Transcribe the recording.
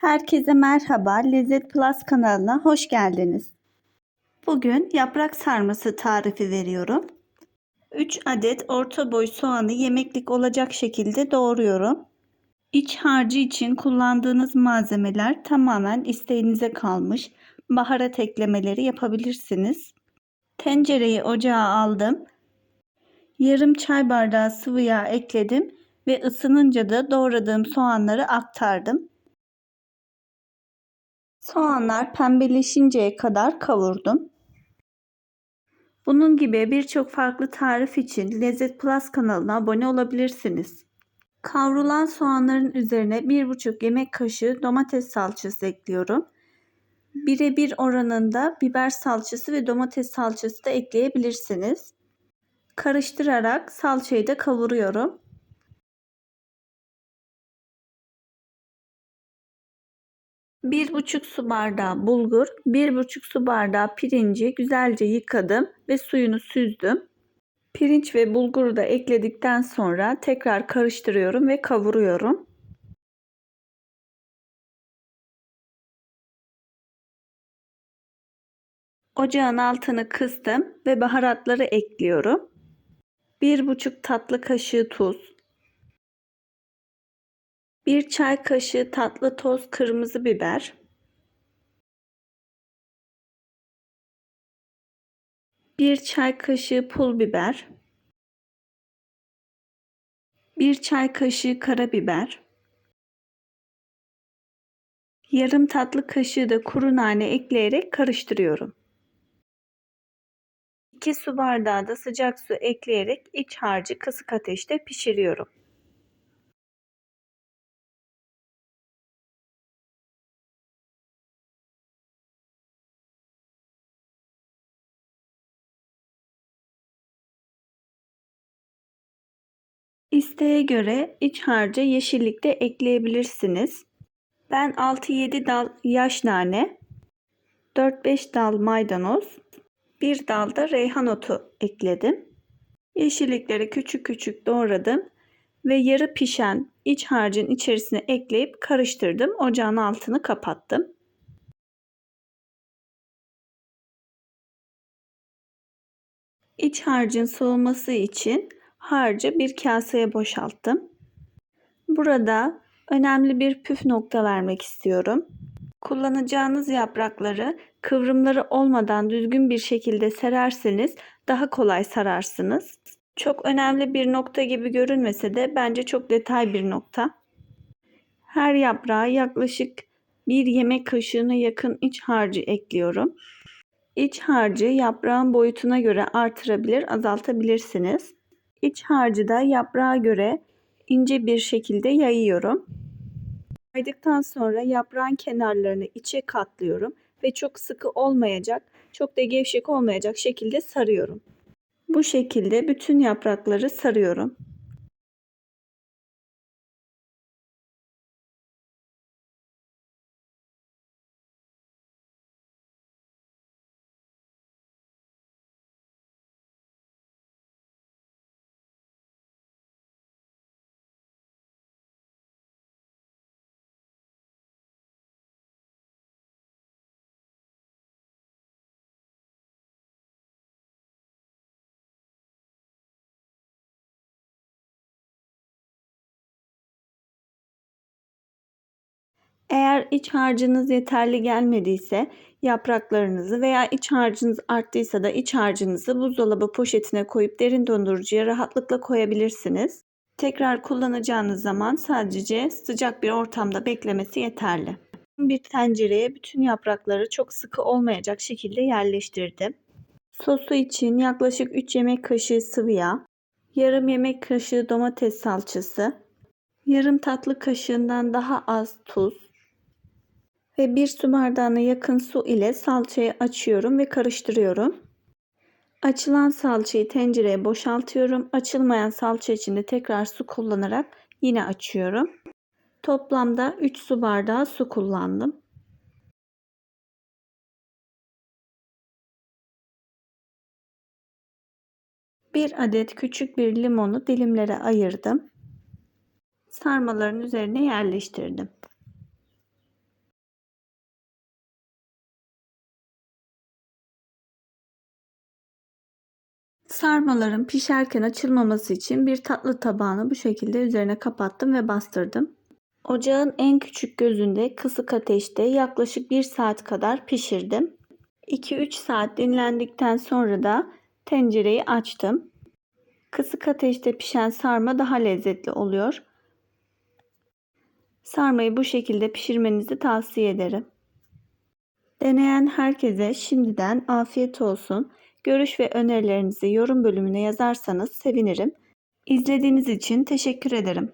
Herkese merhaba. Lezzet Plus kanalına hoş geldiniz. Bugün yaprak sarması tarifi veriyorum. 3 adet orta boy soğanı yemeklik olacak şekilde doğruyorum. İç harcı için kullandığınız malzemeler tamamen isteğinize kalmış. Baharat eklemeleri yapabilirsiniz. Tencereyi ocağa aldım. Yarım çay bardağı sıvı yağ ekledim ve ısınınca da doğradığım soğanları aktardım. Soğanlar pembeleşinceye kadar kavurdum. Bunun gibi birçok farklı tarif için Lezzet Plus kanalına abone olabilirsiniz. Kavrulan soğanların üzerine 1,5 yemek kaşığı domates salçası ekliyorum. Birebir oranında biber salçası ve domates salçası da ekleyebilirsiniz. Karıştırarak salçayı da kavuruyorum. 1,5 su bardağı bulgur, 1,5 su bardağı pirinci güzelce yıkadım ve suyunu süzdüm. Pirinç ve bulguru da ekledikten sonra tekrar karıştırıyorum ve kavuruyorum. Ocağın altını kıstım ve baharatları ekliyorum. 1,5 tatlı kaşığı tuz, 1 çay kaşığı tatlı toz kırmızı biber. 1 çay kaşığı pul biber. 1 çay kaşığı karabiber. Yarım tatlı kaşığı da kuru nane ekleyerek karıştırıyorum. 2 su bardağı da sıcak su ekleyerek iç harcı kısık ateşte pişiriyorum. İsteğe göre iç harca yeşillik de ekleyebilirsiniz. Ben 6-7 dal yaş nane, 4-5 dal maydanoz, 1 dal da reyhan otu ekledim. Yeşillikleri küçük küçük doğradım ve yarı pişen iç harcın içerisine ekleyip karıştırdım. Ocağın altını kapattım. İç harcın soğuması için harcı bir kaseye boşalttım. Burada önemli bir püf nokta vermek istiyorum. Kullanacağınız yaprakları kıvrımları olmadan düzgün bir şekilde sererseniz daha kolay sararsınız. Çok önemli bir nokta gibi görünmese de bence çok detay bir nokta. Her yaprağa yaklaşık bir yemek kaşığına yakın iç harcı ekliyorum. İç harcı yaprağın boyutuna göre artırabilir, azaltabilirsiniz. İç harcı da yaprağa göre ince bir şekilde yayıyorum. Yaydıktan sonra yaprağın kenarlarını içe katlıyorum ve çok sıkı olmayacak, çok da gevşek olmayacak şekilde sarıyorum. Bu şekilde bütün yaprakları sarıyorum. Eğer iç harcınız yeterli gelmediyse yapraklarınızı veya iç harcınız arttıysa da iç harcınızı buzdolabı poşetine koyup derin dondurucuya rahatlıkla koyabilirsiniz. Tekrar kullanacağınız zaman sadece sıcak bir ortamda beklemesi yeterli. Bir tencereye bütün yaprakları çok sıkı olmayacak şekilde yerleştirdim. Sosu için yaklaşık 3 yemek kaşığı sıvı yağ, yarım yemek kaşığı domates salçası, yarım tatlı kaşığından daha az tuz, ve bir su bardağına yakın su ile salçayı açıyorum ve karıştırıyorum. Açılan salçayı tencereye boşaltıyorum. Açılmayan salça için de tekrar su kullanarak yine açıyorum. Toplamda 3 su bardağı su kullandım. Bir adet küçük bir limonu dilimlere ayırdım. Sarmaların üzerine yerleştirdim. Sarmaların pişerken açılmaması için bir tatlı tabağını bu şekilde üzerine kapattım ve bastırdım. Ocağın en küçük gözünde kısık ateşte yaklaşık 1 saat kadar pişirdim. 2-3 saat dinlendikten sonra da tencereyi açtım. Kısık ateşte pişen sarma daha lezzetli oluyor. Sarmayı bu şekilde pişirmenizi tavsiye ederim. Deneyen herkese şimdiden afiyet olsun. Görüş ve önerilerinizi yorum bölümüne yazarsanız sevinirim. İzlediğiniz için teşekkür ederim.